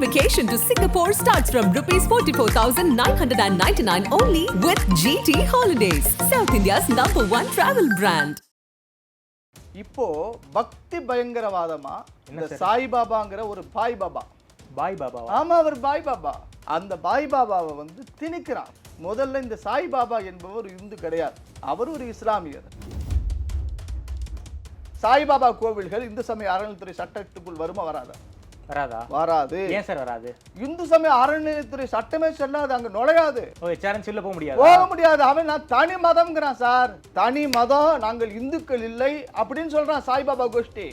vacation to Singapore starts from rupees 44,999 only with GT Holidays, South India's number one travel brand. இப்போ பக்தி பயங்கரவாதமா இந்த sir? சாய்பாபாங்கிற ஒரு பாய் பாபா. பாய் பாபாவா ஆமா அவர் பாய் பாபா. அந்த பாய் பாபாவை வந்து திணிக்கிறான் முதல்ல இந்த சாய் பாபா என்பவர் இந்து கிடையாது. அவர் ஒரு இஸ்லாமியர். சாய்பாபா கோவில்கள் இந்து சமய அறநிலைத்துறை சட்டத்துக்குள் வருமா வராதா? வராதா? வராது. ஏன் சார் வராது? இந்து சமய அறநிலையத்துறை சட்டமே சொல்லாது அங்க நுழையாது. ஹெச்ஆர்என் சொல்ல போக முடியாது. போக முடியாது. அவன் நான் தனி மதம்ங்கிறான் சார். தனி மதம் நாங்கள் இந்துக்கள் இல்லை அப்படின்னு சொல்றான் சாய்பாபா கோஷ்டி.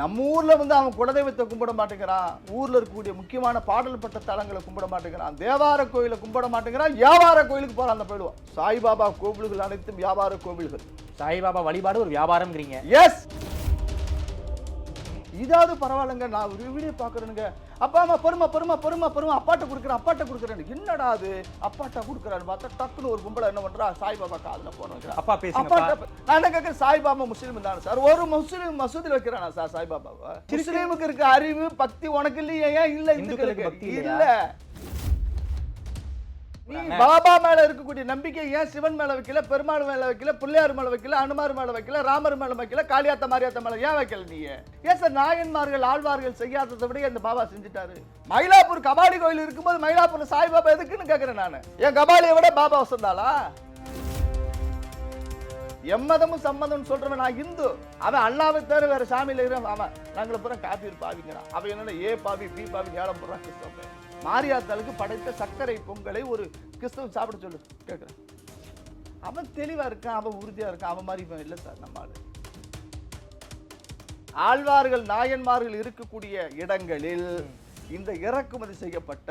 நம்ம ஊர்ல வந்து அவன் குலதெய்வத்தை கும்பிட மாட்டேங்கிறான். ஊர்ல இருக்கக்கூடிய முக்கியமான பாடல் பட்ட தலங்களை கும்பிட மாட்டேங்கிறான். தேவார கோயிலை கும்பிட மாட்டேங்கிறான். வியாபார கோயிலுக்கு போறான் அந்த போயிடுவான் சாய்பாபா கோவில்கள் அனைத்தும் வியாபார கோவில்கள். சாய்பாபா வழிபாடு ஒரு வியாபாரம்ங்கிறீங்க. எஸ் இதாவது பரவாயில்லைங்க நான் ஒரு வீடியோ பார்க்குறேனுங்க. அப்பா அம்மா பொறுமை பொறுமை பொறுமை பொறுமை அப்பாட்ட கொடுக்குறேன் அப்பாட்ட கொடுக்குறேன் என்னடா அது? அப்பாட்ட கொடுக்குறான்னு பார்த்தா டக்குன்னு ஒரு கும்பலை என்ன பண்றா? சாய்பாபா காதுல போன வைக்கிறா. அப்பா பேசுங்கப்பா அப்பாட்ட நான் என்ன கேட்குறேன் சாய்பாபா முஸ்லீம் தானே சார். ஒரு முஸ்லீம் மசூதியில் வைக்கிறானா சார் சாய்பாபாவை? முஸ்லீமுக்கு இருக்க அறிவு பக்தி உனக்கு இல்லையா இல்ல இந்துக்களுக்கு? இல்ல. பாபா மேல இருக்கக்கூடிய நம்பிக்கை ஏன் சிவன் மேல வைக்கல பெருமாள் மேல வைக்கல பிள்ளையார் மேல வைக்கல அனுமார் மேல வைக்கல ராமர் மேல வைக்கல காளியாத்த மாரியாத்த மேல ஏன் வைக்கல நீ? ஏன் சார் நாயன்மார்கள் ஆழ்வார்கள் செய்யாததை விட இந்த பாபா செஞ்சுட்டாரு? மயிலாப்பூர் கபாடி கோயில் இருக்கும்போது மயிலாப்பூர்ல சாய்பாபா எதுக்குன்னு கேக்குறேன் நானு. என் கபாலியை விட பாபா வசந்தாளா எம்மதமும் சம்மதம் சொல்றவன் நான் இந்து. அவன் அல்லாவை தவிர வேற சாமியில இருக்கிறான் அவன். நாங்களை பூரா காப்பி பாவிங்கிறான். அவன் என்னன்னா ஏ பாவி பி பாவி ஏழம் போடுறான் கிறிஸ்தவன். மாரியாத்தாளுக்கு படைத்த சர்க்கரை பொங்கலை ஒரு கிறிஸ்தவன் சாப்பிட சொல்லு. கேட்குறேன் அவன் தெளிவா இருக்கான் அவன் உறுதியா இருக்கான் அவன் மாதிரி இவன் இல்லை சார் நம்ம ஆளு. ஆழ்வார்கள் நாயன்மார்கள் இருக்கக்கூடிய இடங்களில் இந்த இறக்குமதி செய்யப்பட்ட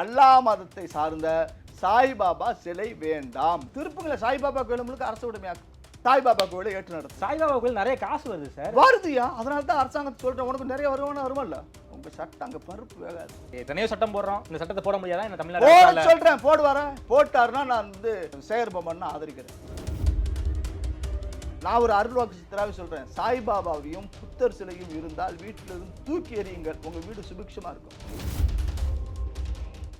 அல்லா மதத்தை சார்ந்த சாய்பாபா சிலை வேண்டாம். திருப்புங்களை சாய்பாபா கோயில் முழுக்க அரசு உடைமையாக்கும் சாய்பாபா கோயிலை ஏற்று நடத்தும் சாய்பாபா கோயில் நிறைய காசு வருது சார். வருதுயா? அதனால தான் அரசாங்கத்தை சொல்றேன் உனக்கு நிறைய வருமானம் வருமல்ல? உங்க சட்டம் அங்க பருப்பு வேகாது. எத்தனையோ சட்டம் போடுறோம். இந்த சட்டத்தை போட முடியாதா? இந்த தமிழ்நாடு? சொல்றேன் போடுவாரா போட்டாருன்னா நான் வந்து சேகர் பொம்மன் ஆதரிக்கிறேன். நான் ஒரு அருள்வாக்கு சித்தராவே சொல்றேன். சாய்பாபாவையும் புத்தர் சிலையும் இருந்தால் வீட்டிலிருந்து தூக்கி எறியுங்கள். உங்க வீடு சுபிக்ஷமா இருக்கும்.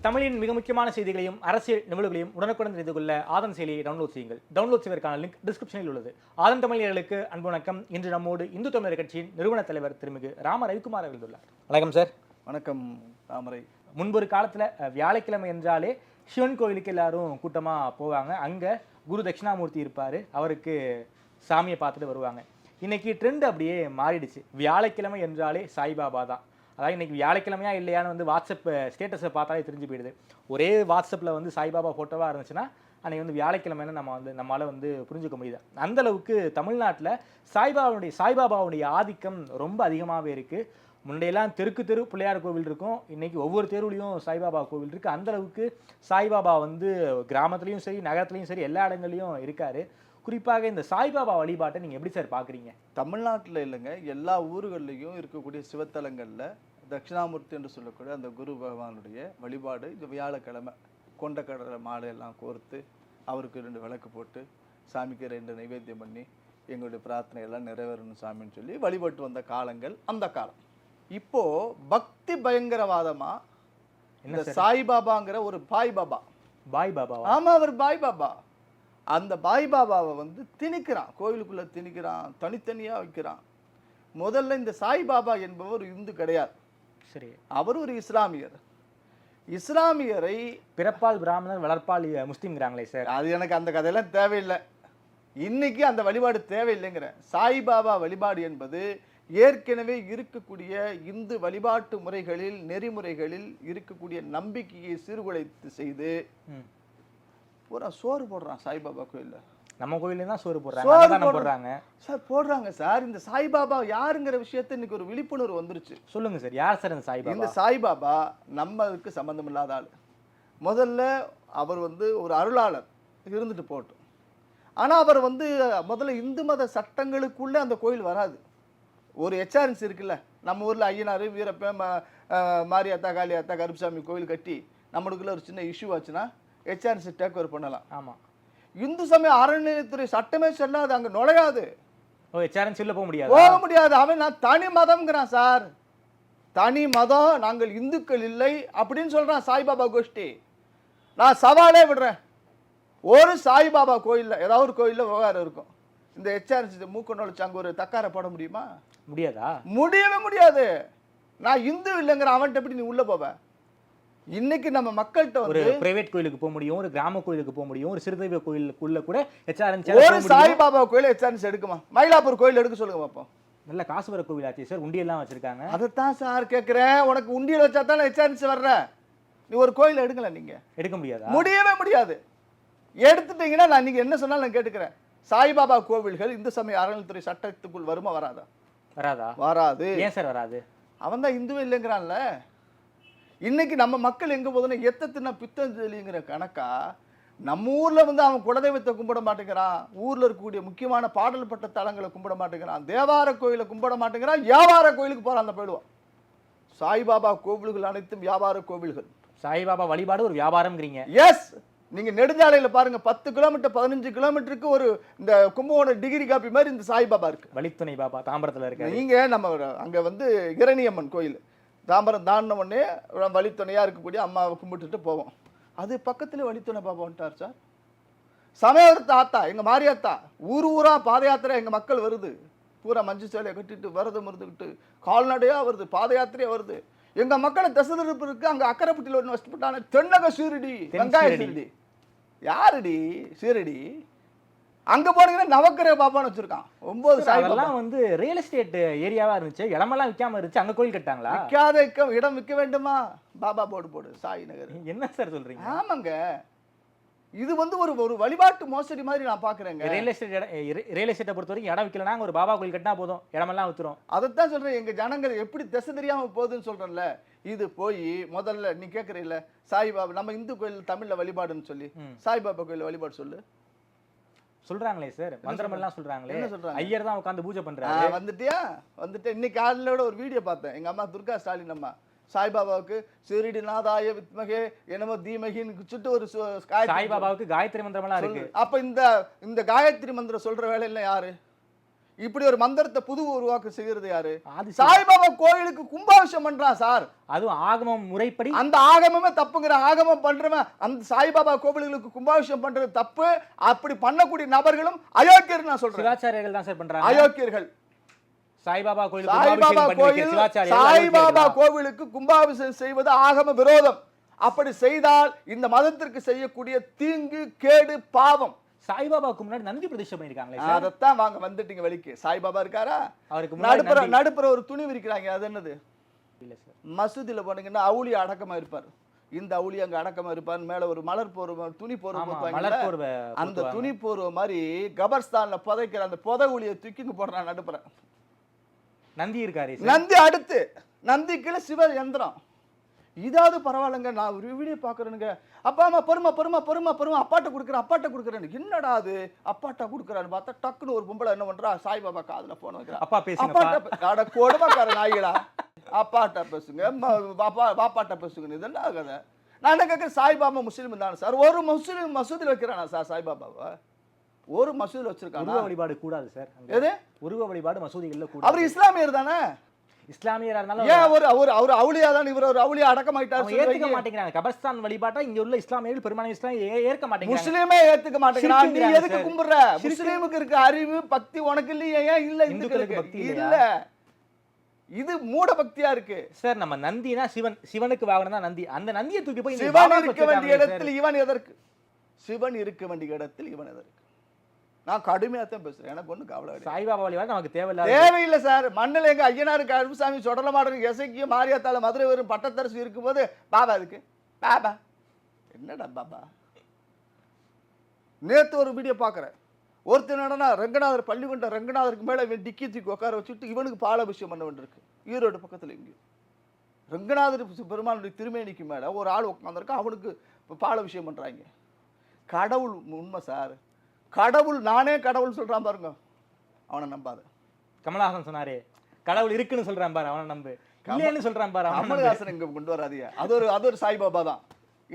தமிழின் மிக முக்கியமான செய்திகளையும் அரசியல் நிகழ்வுகளையும் உடனுக்குடன் தெரிந்து கொள்ள ஆதன் செயலியை டவுன்லோட் செய்யுங்கள். டவுன்லோட் செய்வதற்கான லிங்க் டிஸ்கிரிப்ஷனில் உள்ளது. ஆதன் தமிழர்களுக்கு அன்பு வணக்கம். இன்று நம்மோடு இந்து தமிழர் கட்சியின் நிறுவன தலைவர் திருமிகு ராம ரவிக்குமார் உள்ளார். வணக்கம் சார் வணக்கம் தாமரை முன்பொரு காலத்தில் வியாழக்கிழமை என்றாலே சிவன் கோவிலுக்கு எல்லாரும் கூட்டமாக போவாங்க. அங்கே குரு தட்சிணாமூர்த்தி இருப்பார். அவருக்கு சாமியை பார்த்துட்டு வருவாங்க. இன்னைக்கு ட்ரெண்ட் அப்படியே மாறிடுச்சு. வியாழக்கிழமை என்றாலே சாய்பாபா தான். அதாவது இன்னைக்கு வியாழக்கிழமையா இல்லையான்னு வந்து வாட்ஸ்அப் ஸ்டேட்டஸை பார்த்தாலே தெரிஞ்சு போயிடுது. ஒரே வாட்ஸ்அப்பில் வந்து சாய்பாபா ஃபோட்டோவாக இருந்துச்சுன்னா அன்றைக்கி வந்து வியாழக்கிழமைன்னு நம்ம வந்து நம்மளால் வந்து புரிஞ்சுக்க முடியுது. அந்த அளவுக்கு தமிழ்நாட்டில் சாய்பாபாவுடைய சாய்பாபாவுடைய ஆதிக்கம் ரொம்ப அதிகமாகவே இருக்குது முன்னையெல்லாம் தெருக்கு தெரு பிள்ளையார் கோவில் இருக்கும். இன்றைக்கி ஒவ்வொரு தெருவுலையும் சாய்பாபா கோவில் இருக்குது அந்தளவுக்கு சாய்பாபா வந்து கிராமத்துலேயும் சரி நகரத்துலையும் சரி எல்லா இடங்கள்லையும் இருக்கார். குறிப்பாக இந்த சாய்பாபா வழிபாட்டை நீங்க எப்படி சார் பாக்குறீங்க? தமிழ்நாட்டில் இல்லைங்க. எல்லா ஊர்கள்லையும் இருக்கக்கூடிய சிவத்தலங்களில் தட்சிணாமூர்த்தி என்று சொல்லக்கூடிய அந்த குரு பகவானுடைய வழிபாடு இந்த வியாழக்கிழமை கொண்டக்கடலை மாலை எல்லாம் கோர்த்து அவருக்கு ரெண்டு விளக்கு போட்டு சாமிக்கு ரெண்டு நைவேத்தியம் பண்ணி எங்களுடைய பிரார்த்தனை எல்லாம் நிறைவேறணும் சாமின்னு சொல்லி வழிபட்டு வந்த காலங்கள் அந்த காலம். இப்போ பக்தி பயங்கரவாதமா என்ன இந்த சாய்பாபாங்கிற ஒரு பாய் பாபா. பாய் பாபாவா? ஆமா அவர் பாய் பாபா. அந்த பாய் பாபாவை வந்து திணிக்கிறான். கோயிலுக்குள்ள திணிக்கிறான். தனித்தனியா வைக்கிறான். முதல்ல இந்த சாய் பாபா என்பவர் இந்து கிடையாது. சரி. அவர் ஒரு இஸ்லாமியர். இஸ்லாமியரை பிறப்பால் பிராமணர் வளர்ப்பால் முஸ்லீம்ங்கிறாங்களே சார். அது எனக்கு அந்த கதையெல்லாம் தேவையில்லை. இன்னைக்கு அந்த வழிபாடு தேவையில்லைங்கிற சாய்பாபா வழிபாடு என்பது ஏற்கனவே இருக்கக்கூடிய இந்து வழிபாட்டு முறைகளில் நெறிமுறைகளில் இருக்கக்கூடிய நம்பிக்கையை சீர்குலைத்து செய்து. பூரா சோறு போடுறான் சாய்பாபா கோயில்ல. நம்ம கோயில்ல தான் சோறு போடுறாங்க? சோறு போடுறாங்க. சார் போடுறாங்க சார். இந்த சாய்பாபா யாருங்கிற விஷயத்தை இன்னைக்கு ஒரு விழிப்புணர்வு வந்துருச்சு. சொல்லுங்க சார் யார் சார் இந்த சாய்பாபா? இந்த சாய்பாபா நம்மளுக்கு சம்பந்தம் இல்லாத ஆள். முதல்ல அவர் வந்து ஒரு அருளாளர் இருந்துட்டு போகட்டும். ஆனா அவர் வந்து முதல்ல இந்து மத சட்டங்களுக்குள்ள அந்த கோயில் வராது. ஒரு ஹெச்ஆர்என்சி இருக்குல்ல நம்ம ஊர்ல ஐயனார் அஹ் மாரியாத்தா காளியாத்தா கருப்புசாமி கோயில் கட்டி நம்மளுக்குள்ள ஒரு சின்ன இஷ்யூ ஆச்சுன்னா ஹெச்ஆர்என்சி டேக் ஓவர் பண்ணலாம். ஆமா. இந்து சமய அறநிலையத்துறை சட்டமே சொல்லாது அங்க நுழையாது. ஓ ஹெச்ஆர்என் சொல்ல போக முடியாது? போக முடியாது. அவன் நான் தனி மதம்ங்கிறான் சார். தனி மதம் நாங்கள் இந்துக்கள் இல்லை அப்படின்னு சொல்றான் சாய்பாபா கோஷ்டி. நான் சவாலே விடுறேன். ஒரு சாய்பாபா கோயில்ல ஏதாவது ஒரு கோயில்ல விவகாரம் இருக்கும். இந்த ஹெச்ஆர்சி மூக்க நுழைச்சு அங்க ஒரு தக்கார போட முடியுமா? முடியாதா? முடியவே முடியாது. நான் இந்து இல்லைங்கிற அவன்கிட்ட எப்படி நீ உள்ள போவ? இன்னைக்கு நம்ம மக்கள்கிட்ட ஒரு பிரைவேட் கோயிலுக்கு போக முடியும் ஒரு கிராம கோயிலுக்கு போக முடியும் ஒரு சிறுதெய்வ கோயிலுக்குள்ள கூட ஹெச்ஆர்என் ஒரு சாய்பாபா கோயில் ஹெச்ஆர்சி எடுக்குமா? மயிலாப்பூர் கோயில் எடுக்க சொல்லுங்க பார்ப்போம் நல்ல காசு வர கோவில் ஆச்சு சார் உண்டியெல்லாம் வச்சிருக்காங்க. அதைத்தான் சார் கேட்குறேன் உனக்கு உண்டியல் வச்சா தானே ஹெச்ஆர்சி வர்ற? நீ ஒரு கோயில் எடுக்கல நீங்க. எடுக்க முடியாதா? முடியவே முடியாது. எடுத்துட்டீங்கன்னா நான் நீங்க என்ன சொன்னாலும் நான் கேட்டுக்கிறேன். சாய்பாபா கோவில்கள் இந்து சமய அறநிலைத்துறை சட்டத்துக்குள் வருமா வராதா? வராதா? வராது. ஏன் சார் வராது? அவன் தான் இந்துவே இல்லைங்கிறான்ல. இன்னைக்கு நம்ம மக்கள் எங்க போதுன்னா எத்தத்தினா பித்தஞ்சலிங்கிற கணக்கா நம்ம ஊர்ல வந்து அவன் குலதெய்வத்தை கும்பிட மாட்டேங்கிறான். ஊர்ல இருக்கக்கூடிய முக்கியமான பாடல் பட்ட தலங்களை கும்பிட மாட்டேங்கிறான். தேவார கோயிலை கும்பிட மாட்டேங்கிறான். வியாபார கோயிலுக்கு போறான் அந்த போயிடுவான் சாய்பாபா கோவில்கள் அனைத்தும் வியாபார கோவில்கள். சாய்பாபா வழிபாடு ஒரு வியாபாரம்ங்கிறீங்க. எஸ் நீங்க நெடுஞ்சாலையில பாருங்க பத்து கிலோமீட்டர் பதினஞ்சு கிலோமீட்டருக்கு ஒரு இந்த கும்பகோணம் டிகிரி காப்பி மாதிரி இந்த சாய்பாபா இருக்கு. வழித்துணை பாபா தாம்பரத்துல இருக்காரு. நீங்க நம்ம அங்க வந்து இரணியம்மன் கோயில். தாம்பரம் தாண்டின உடனே ஒரு வழித்துணையா இருக்கக்கூடிய அம்மாவை கும்பிட்டுட்டு போவோம். அது பக்கத்துல வழித்துணை பாபா வந்துட்டார் சார். சமயவர் தாத்தா எங்க மாரியாத்தா ஊர் ஊரா பாத யாத்திரை எங்க மக்கள் வருது. பூரா மஞ்சு சேலையை கட்டிட்டு விரதம் இருந்துக்கிட்டு கால்நடையா வருது பாத யாத்திரையா வருது. எங்க மக்களை திசை திருப்பு இருக்கு அங்க அக்கரைப்பட்டியில் ஒன்று வச்சுட்டான தென்னக சீரடி வெங்காய. சீரடி. யாருடி? சீரடி? அங்க போனீங்கன்னா நவக்கிரக பாப்பான்னு வச்சிருக்கான். ஒன்பது அதெல்லாம் வந்து ரியல் எஸ்டேட் ஏரியாவா இருந்துச்சு. இடமெல்லாம் விற்காம இருந்துச்சு. அங்க கோயில் கட்டாங்களா விற்காத இடம் விற்க வேண்டுமா? பாபா போர்டு போடு சாய் நகர். என்ன சார் சொல்றீங்க? ஆமாங்க. இது வந்து ஒரு ஒரு வழிபாட்டு மோசடி மாதிரி நான் பாக்குறேங்க. ரியல் எஸ்டேட் ரியல் எஸ்டேட்டை பொறுத்த வரைக்கும் இடம் விற்கலனா ஒரு பாபா கோயில் கட்டினா போதும். இடமெல்லாம் வித்துரும். அதைத்தான் சொல்றேன். எங்க ஜனங்கள் எப்படி திசை தெரியாம போகுதுன்னு சொல்றேன்ல. இது போய் முதல்ல நீ கேக்குறீல்ல சாய்பாபா நம்ம இந்து கோயில் தமிழ்ல வழிபாடுன்னு சொல்லி. சாய்பாபா கோயில் வழிபாடு சொல்லு. சொல்றாங்களே சார் மந்திரம் எல்லாம் சொல்றாங்களே. என்ன சொல்றாங்க? ஐயர் தான் உட்கார்ந்து பூஜை பண்றாரு. வந்துட்டியா? வந்துட்டு இன்னைக்கு காலையில ஒரு வீடியோ பார்த்தேன். எங்க அம்மா துர்கா ஸ்டாலின் அம்மா. சாய்பாபாவுக்கு சிறிடி நாதாய வித்மகே என்னமோ தீமகின்னு சுட்டு ஒரு சாய்பாபாவுக்கு காயத்ரி மந்திரம் எல்லாம் இருக்கு. அப்ப இந்த இந்த காயத்ரி மந்திரம் சொல்ற வேலையில யாரு? இப்படி ஒரு மந்திரத்தை புது உருவாக்க செய்யறது யாரு. சாய்பாபா கோயிலுக்கு கும்பாபிஷேகம் பண்றான் சார். அதுவும் ஆகமம் முறைப்படி? அந்த ஆகமமே தப்புங்கிற ஆகமம் பண்றவன் அந்த சாய்பாபா கோவில்களுக்கு கும்பாபிஷேகம் பண்றது தப்பு. அப்படி பண்ணக்கூடிய நபர்களும் அயோக்கியர் நான் சொல்றேன். சிவாச்சாரியர்கள் தான் சார் பண்றாங்க. அயோக்கியர்கள். சாய்பாபா கோயிலுக்கு சாய்பாபா கோயில் சாய்பாபா? கோவிலுக்கு கும்பாபிஷேகம் செய்வது ஆகம விரோதம். அப்படி செய்தால் இந்த மதத்திற்கு செய்யக்கூடிய தீங்கு கேடு பாவம். சாய்பாபாவுக்கு முன்னாடி நந்தி பிரதிஷ்டை பண்ணிருக்காங்களே அதைத்தான் வாங்க வந்துட்டீங்க வழிக்கு. சாய்பாபா இருக்காரா? அவருக்கு நடுப்புற நடுப்புற ஒரு துணி விரிக்கிறாங்க. அது என்னது? இல்ல சார். மசூதியில போனீங்கன்னா அவுளி அடக்கமா இருப்பார். இந்த அவுளி அங்க அடக்கமா இருப்பார் மேல ஒரு மலர் போர்வை துணி போர்வை அந்த. துணி போர்வை மாதிரி கபர்ஸ்தான்ல புதைக்கிற அந்த புதை ஒளியை தூக்கிங்க போடுறான் நடுப்புற. நந்தி இருக்காரு நந்தி அடுத்து நந்திக்குள்ள சிவ யந்திரம் இதாவது பரவாயில்லைங்க நான் ஒரு வீடியோ பார்க்குறேனுங்க. அப்பா அம்மா பெருமா பெருமா பெருமா பெருமா அப்பாட்ட கொடுக்குறேன் அப்பாட்ட கொடுக்குறேன் என்னடா அது? அப்பாட்ட கொடுக்குறான்னு பார்த்தா டக்குன்னு ஒரு பொம்பளை என்ன பண்றா? சாய்பாபா காதுல போன் வைக்கிறா. அப்பா பேசுங்கப்பா. அப்பாட்ட அட கொடுமைக்கார நாய்களா? அப்பாட்ட பேசுங்க பாப்பா பாப்பாட்ட பேசுங்க இதெல்லாம் கதை? நான் என்ன கேட்குறேன்? சாய்பாபா முஸ்லீம் தானே சார். ஒரு முஸ்லீம் மசூதியில் வைக்கிறானா சார் சாய்பாபாவை? ஒரு மசூதியில் வச்சிருக்கானா? உருவ வழிபாடு கூடாது சார். எது? உருவ வழிபாடு மசூதிகள்ல அவர் கூடாது. இஸ்லாமியர் தானே? இஸ்லாமியரா இருந்தாலும் ஏன் அவர் அவர் அவர் அவுளியா தான் இவர் ஒரு அவுளியா அடக்கமாயிட்டார் சொல்றீங்க? மாட்டேங்கிறாங்க. கபர்ஸ்தான் வழிபாட்டா இங்க உள்ள இஸ்லாமியர்கள் பெரும்பான்மை இஸ்லாம் ஏற்க மாட்டேங்கிறாங்க. முஸ்லீமே ஏத்துக்க மாட்டேங்கிறான் நீ எதுக்கு. கும்பிடுற. முஸ்லீமுக்கு இருக்க அறிவு பக்தி உனக்கு இல்லையா. ஏன் இல்ல இந்துக்களுக்கு பக்தி? இல்ல. இது மூட பக்தியா இருக்கு. சார் நம்ம நந்தினா சிவன் சிவனுக்கு வாகனம் தான் நந்தி. அந்த நந்தியை தூக்கி போய் சிவன் இருக்க வேண்டிய இடத்தில் இவன் எதற்கு? சிவன் இருக்க வேண்டிய இடத்தில் இவன் எதற்கு? நான் கடுமையா தான் பேசுறேன். எனக்கு ஒண்ணு கவலை சாய்பாபா வழிபாடு நமக்கு தேவையில்லாத தேவையில்லை சார். மண்ணில் எங்க ஐயனார் கருப்புசாமி சொடலமாடன் எசைக்கு மாரியாத்தால மதுரை வரும் பட்டத்தரசு இருக்கும்போது பாபா இருக்கு பாபா. என்னடா பாபா? நேத்து ஒரு வீடியோ பார்க்குறேன். ஒருத்தர் என்னடா ரங்கநாதர் பள்ளிக்கொண்ட ரங்கநாதருக்கு மேலே இவன் டிக்கி தூக்கி உட்கார வச்சுட்டு இவனுக்கு பாலாபிஷேகம் பண்ண வேண்டியிருக்கு. ஈரோடு பக்கத்தில் இங்கே ரங்கநாதர் பெருமானுடைய திருமேனிக்கு மேலே ஒரு ஆள் உட்காந்துருக்கு அவனுக்கு பாலாபிஷேகம் பண்ணுறாங்க கடவுள் உண்மை சார். கடவுள் நானே கடவுள் சொல்கிறான் பாருங்க. அவனை நம்பாத. கமலஹாசன் சொன்னாரே கடவுள் இருக்குன்னு சொல்றான் பாரு அவனை நம்பு. இல்லைன்னு சொல்றான் பாரு. கமலஹாசன் இங்க கொண்டு வராதீங்க. அது ஒரு அது ஒரு சாய்பாபா தான்.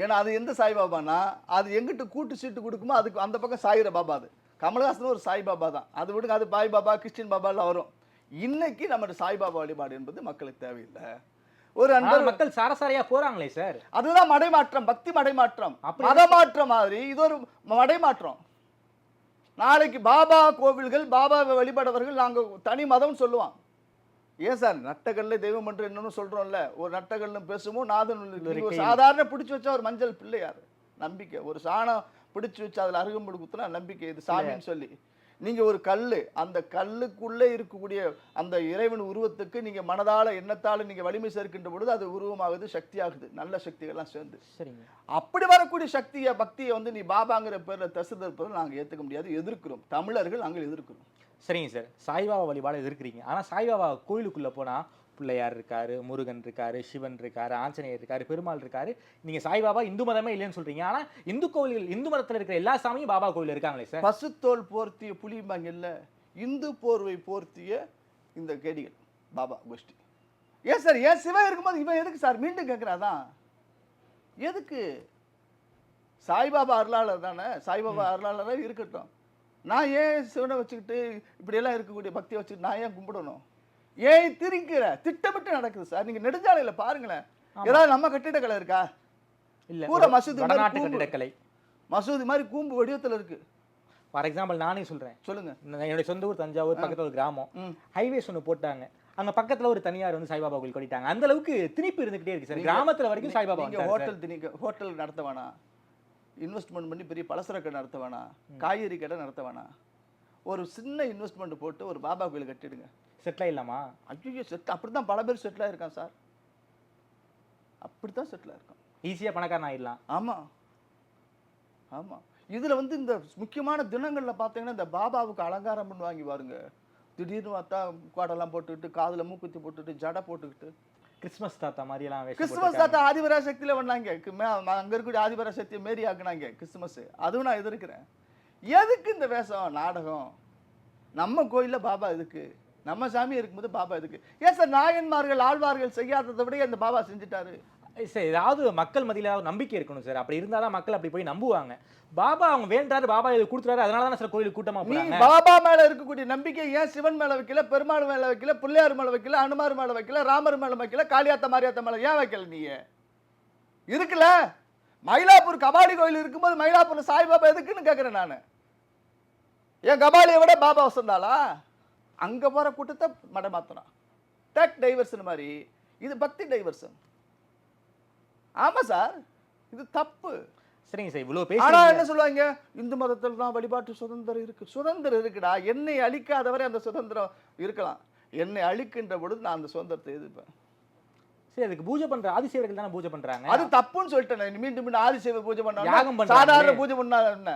ஏன்னா அது எந்த சாய்பாபானா அது எங்கிட்ட கூட்டு சீட்டு கொடுக்குமோ அதுக்கு அந்த பக்கம் சாயிர பாபா அது. கமலஹாசன் ஒரு சாய்பாபா தான். அது விடுங்க அது பாய் பாபா கிறிஸ்டின் பாபாலாம் வரும். இன்னைக்கு நம்ம சாய்பாபா வழிபாடு என்பது மக்களுக்கு தேவையில்லை. ஒரு அன்பர் மக்கள் சாரசாரையா போறாங்களே சார். அதுதான் மடைமாற்றம் பக்தி மடைமாற்றம். மதமாற்றம் மாதிரி இது ஒரு மடைமாற்றம். நாளைக்கு பாபா கோவில்கள் பாபாவை வழிபடவர்கள் நாங்க தனி மதம் சொல்லுவான் ஏன் சார்? நட்டகல்ல தெய்வம் என்று என்னன்னு சொல்றோம்ல. ஒரு நட்டகல்னு பேசுமோ நாதன் சாதாரண பிடிச்சு வச்சா ஒரு மஞ்சள் பிள்ளையார். நம்பிக்கை. ஒரு சாணம் பிடிச்சு வச்சு அதுல அருகம்புடு குத்துனா நம்பிக்கை. இது சாமின்னு சொல்லி. நீங்க ஒரு கல்லு அந்த கல்லுக்குள்ளே இருக்கக்கூடிய அந்த இறைவன் உருவத்துக்கு நீங்க மனதால எண்ணத்தால நீங்க வலிமை சேர்க்கின்ற பொழுது அது உருவமாகுது சக்தியாகுது. நல்ல சக்திகள்லாம் சேர்ந்து. சரிங்க. அப்படி வரக்கூடிய சக்தியை பக்தியை வந்து நீ பாபாங்கிற பேர்ல தசுதற்பதை நாங்க ஏத்துக்க முடியாது. எதிர்க்கிறோம். தமிழர்கள் நாங்கள் எதிர்க்கிறோம். சரிங்க சார். சாய்பாபா வழிபாடு எதிர்க்கிறீங்க. ஆனா சாய்பாபா கோயிலுக்குள்ள போனா பிள்ளையார் இருக்காரு முருகன் இருக்காரு சிவன் இருக்காரு ஆஞ்சநேயர் இருக்காரு பெருமாள் இருக்காரு. நீங்க சாய்பாபா இந்து மதமே இல்லைன்னு சொல்றீங்க. ஆனா இந்து கோவில்கள் இந்து மதத்துல இருக்கிற எல்லா சாமியும் பாபா கோவில் இருக்காங்களே சார்? பசுத்தோல் போர்த்திய புலிம்பாங்க இல்ல இந்து போர்வை போர்த்திய இந்த கேடிகள் பாபா கோஷ்டி. ஏன் சார் ஏன் சிவன் இருக்கும்போது இவன் எதுக்கு சார் மீண்டும் கேட்குறாதான் எதுக்கு? சாய்பாபா அருளாளர் தானே சாய்பாபா அருளாளராக இருக்கட்டும். நான் ஏன் சிவனை வச்சுக்கிட்டு இப்படியெல்லாம் இருக்கக்கூடிய பக்தியை வச்சுக்கிட்டு நான் ஏன் கும்பிடணும்? ஏன் திரிக்கிற. திட்டமிட்டு நடக்குது சார். நீங்க நெடுஞ்சாலையில பாருங்களேன். ஏதாவது நம்ம கட்டிடக்கலை இருக்கா? இல்ல பூரா ஒரு மசூதி கூம்பு. கட்டிடக்கலை. மசூதி மாதிரி கூம்பு வடிவத்துல இருக்கு. ஃபார் எக்ஸாம்பிள் நானே சொல்றேன். சொல்லுங்க. என்னுடைய சொந்த ஊர் தஞ்சாவூர் பக்கத்துல ஒரு கிராமம். ஹைவேஸ் ஒன்று போட்டாங்க. அங்க பக்கத்துல ஒரு தனியார் வந்து சாய்பாபா கோயில் கட்டிட்டாங்க. அந்த அளவுக்கு திணிப்பு இருந்துகிட்டே இருக்கு சார். கிராமத்துல வரைக்கும் சாய்பாபா. ஹோட்டல் திணிக்க ஹோட்டல் நடத்த வேணாம் இன்வெஸ்ட்மெண்ட் பண்ணி பெரிய பலசர கடை நடத்த வேணாம் காய்கறி கடை நடத்த வேணாம் ஒரு சின்ன இன்வெஸ்ட்மெண்ட் போட்டு ஒரு பாபா கோயில் கட்டிடுங்க. செட்டில் ஆயிடலாமா? ஐயோ செட் அப்படி தான் பல பேர் செட்டில் ஆயிருக்கான் சார். அப்படி தான் செட்டில் ஆயிருக்கான் ஈஸியா பணக்காரன் ஆயிடலாம். ஆமா. ஆமா. இதுல வந்து இந்த முக்கியமான தினங்கள்ல பார்த்தீங்கன்னா இந்த பாபாவுக்கு அலங்காரம் பண்ணுவாங்க பாருங்க. திடீர்னு பார்த்தா குவாடெல்லாம் போட்டுக்கிட்டு காதுல மூக்குத்தி போட்டுட்டு ஜடை போட்டுக்கிட்டு. கிறிஸ்மஸ் தாத்தா மாதிரி எல்லாம் வேஷம் கிறிஸ்துமஸ். தாத்தா ஆதிபராசக்தியில பண்ணாங்க கு- மே- அங்க இருக்கக்கூடிய ஆதிபராசக்தியை மாரி ஆக்குனாங்க கிறிஸ்துமஸ் அதுவும் நான் எதிர்க்கிறேன். எதுக்கு இந்த வேஷம்? நாடகம். நம்ம கோயில்ல பாபா எதுக்கு? நம்ம சாமி இருக்கும்போது பாபா எதுக்கு? ஏன் சார் நாயன்மார்கள் ஆழ்வார்கள் செய்யாததை விட அந்த பாபா செஞ்சுட்டாரு? சார் ஏதாவது மக்கள் மத்தியில ஏதாவது நம்பிக்கை இருக்கணும் சார். அப்படி இருந்தாதான் மக்கள் அப்படி போய் நம்புவாங்க. பாபா அவங்க வேண்டாரு பாபா இது கொடுத்துறாரு அதனால தானே சார் கோயிலுக்கு கூட்டமா நீ போறாங்க? பாபா மேல இருக்கக்கூடிய நம்பிக்கை ஏன் சிவன் மேல வைக்கல பெருமாள் மேல வைக்கல பிள்ளையார் மேல வைக்கல அனுமார் மேல வைக்கல ராமர் மேல வைக்கல காளியாத்த மாரியாத்த மேல ஏன் வைக்கல நீ? இருக்குல்ல? மயிலாப்பூர் கபாலி கோயில் இருக்கும்போது மயிலாப்பூர்ல சாய்பாபா எதுக்குன்னு கேக்குறேன் நான். ஏன் கபாலியை விட பாபா வசந்தாளா? அங்க போற கூட்டத்தை மடமாத்துறான் டக் டைவர்ஷன் மாதிரி. இது பக்தி டைவர்ஷன் ஆமா சார். இது தப்பு. சரிங்க சார் இவ்வளவு ஆனா பேசி என்ன சொல்லுவாங்க? இந்து மதத்தில் தான் வழிபாட்டு சுதந்திரம் இருக்கு. சுதந்திரம் இருக்குடா. என்னை அழிக்காதவரை அந்த சுதந்திரம் இருக்கலாம். என்னை அழிக்கின்ற பொழுது நான் அந்த சுதந்திரத்தை எதிர்ப்பேன். சரி அதுக்கு பூஜை பண்ற ஆதிசேவர்கள் தானே பூஜை பண்றாங்க? அது தப்புன்னு சொல்லிட்டேன். மீண்டும் மீண்டும் ஆதிசேவை பூஜை பண்ணா. சாதாரண பூஜை பண்ணா என்ன?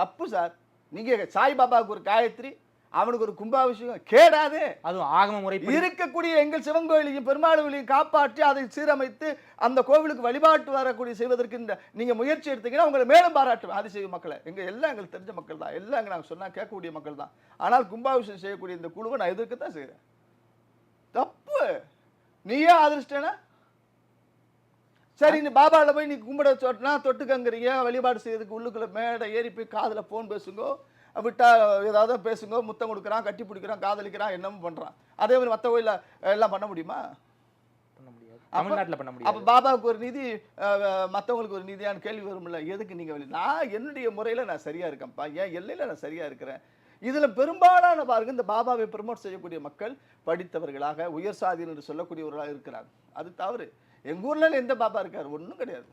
தப்பு சார். நீங்க சாய்பாபாவுக்கு ஒரு காயத்ரி அவனுக்கு ஒரு கும்பாபிஷேகம். கேடாதே. அதுவும் ஆகம முறை இருக்கக்கூடிய எங்கள் சிவன் கோயிலையும் பெருமாள் காப்பாற்றி அதை சீரமைத்து அந்த கோவிலுக்கு வழிபாட்டு வரக்கூடிய செய்வதற்கு இந்த நீங்க முயற்சி எடுத்தீங்கன்னா உங்களை மேலும் பாராட்டுவேன் ஆதிசைவ மக்களை. எங்க எல்லாம் எங்களுக்கு தெரிஞ்ச மக்கள் தான். எல்லாம் எங்க நாங்கள் சொன்னா கேட்கக்கூடிய மக்கள் தான். ஆனால் கும்பாபிஷேகம் செய்யக்கூடிய இந்த குழுவை நான் எதிர்க்கத்தான் செய்கிறேன் தப்பு. நீயே ஆதரிச்சிட்டேனா சரி நீ பாபாவில் போய் நீ கும்பிட சொன்னா தொட்டுக்கங்கிறீங்க வழிபாடு செய்யறதுக்கு உள்ளுக்குள்ள மேடை ஏறி போய் காதுல ஃபோன் பேசுங்கோ. விட்டா ஏதாவது பேசுங்க முத்தம் கொடுக்குறான் கட்டி பிடிக்கிறான் காதலிக்கிறான் என்னமோ பண்றான். அதே மாதிரி மற்ற கோயில்ல எல்லாம் பண்ண முடியுமா? பண்ண முடியாது. தமிழ்நாட்டுல பண்ண அப்ப முடியாது பாபாவுக்கு ஒரு நிதி அஹ், மத்தவங்களுக்கு ஒரு நிதியான கேள்வி வரும்ல எதுக்கு நீங்க வெளி? நான் என்னுடைய முறையில நான் சரியா இருக்கேன்ப்பா என் எல்லையில நான் சரியா இருக்கிறேன்? இதுல பெரும்பாலான பாருங்க இந்த பாபாவை ப்ரமோட் செய்யக்கூடிய மக்கள் படித்தவர்களாக உயர் சாதியினர் என்று சொல்லக்கூடியவர்களாக இருக்கிறாங்க. அது தவறு. எங்க ஊர்ல எந்த பாபா இருக்காரு? ஒண்ணும் கிடையாது.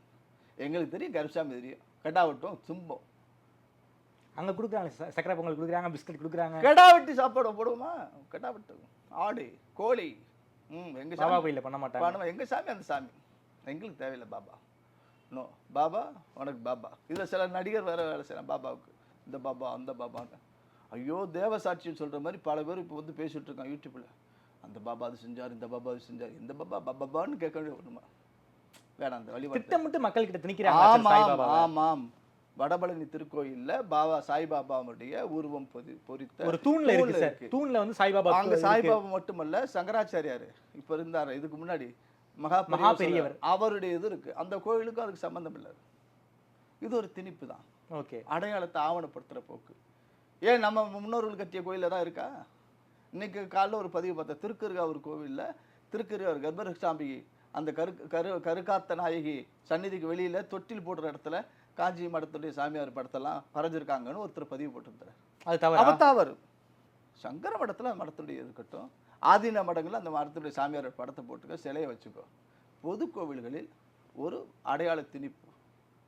எங்களுக்கு தெரியும் கருசாமி தெரியும். கெட்டாவட்டும் துன்பம் அங்க கொடுக்குறாங்க. சக்கரை பொங்கல் கொடுக்குறாங்க பிஸ்கட் கொடுக்குறாங்க. கெடா வெட்டி சாப்பாடு போடுவோமா? கெடா வெட்டு. ஆடு கோழி. ம் எங்க பாபா சாமி? கோயில்ல பண்ண மாட்டாங்க. பண்ணுவோம் எங்க சாமி? அந்த சாமி. எங்களுக்கு தேவையில்லை பாபா. நோ பாபா உனக்கு பாபா. இதுல சில நடிகர் வேற வேலை செய்யலாம் பாபாவுக்கு. இந்த பாபா அந்த பாபான்னு. ஐயோ தேவ சாட்சின்னு சொல்ற மாதிரி பல பேர் இப்போ வந்து பேசிட்டு இருக்கான் யூடியூப்ல. அந்த பாபா அது செஞ்சார் இந்த பாபா அது செஞ்சார். இந்த பாபா பாபான்னு கேட்க வேண்டிய ஒண்ணுமா? வேணாம் அந்த வழிபாடு திட்டமிட்டு மக்கள் கிட்ட திணிக்கிறாங்க ஆமாம். ஆமாம். வடபழனி திருக்கோயில்ல பாபா சாய்பாபாவுடைய உருவம் பொதி பொறித்த ஒரு தூண்ல இருக்கு சார். தூண்ல வந்து சாய்பாபா அங்க. சாய்பாபா மட்டுமல்ல சங்கராச்சாரியார் இப்ப இருந்தாரு. இதுக்கு முன்னாடி மகா மகா பெரியவர். அவருடைய இது இருக்கு. அந்த கோயிலுக்கும் அதுக்கு சம்பந்தம் இல்லை. இது ஒரு திணிப்பு தான். ஓகே. அடையாளத்தை ஆவணப்படுத்துற போக்கு. ஏன் நம்ம முன்னோர்கள் கட்டிய கோயில்ல தான் இருக்கா? இன்னைக்கு காலைல ஒரு பதிவு பார்த்தேன். திருக்கருகாவூர் கோவில்ல திருக்கருகாவூர் கர்ப்பரசாமி அந்த கரு கரு கருக்காத்த நாயகி சந்நிதிக்கு வெளியில தொட்டில் போடுற இடத்துல காஞ்சி மடத்துடைய சாமியார் படத்தெல்லாம் வரைஞ்சிருக்காங்கன்னு ஒருத்தர் பதிவு போட்டிருந்தார். அது தவறா? அவர் தவறு. சங்கர மடத்துல அந்த மடத்துடைய இருக்கட்டும் ஆதீன மடங்கள்ல அந்த மடத்துடைய சாமியார் படத்தை போட்டுக்க சிலையை வச்சுக்கோ. பொது கோவில்களில் ஒரு அடையாள திணிப்பு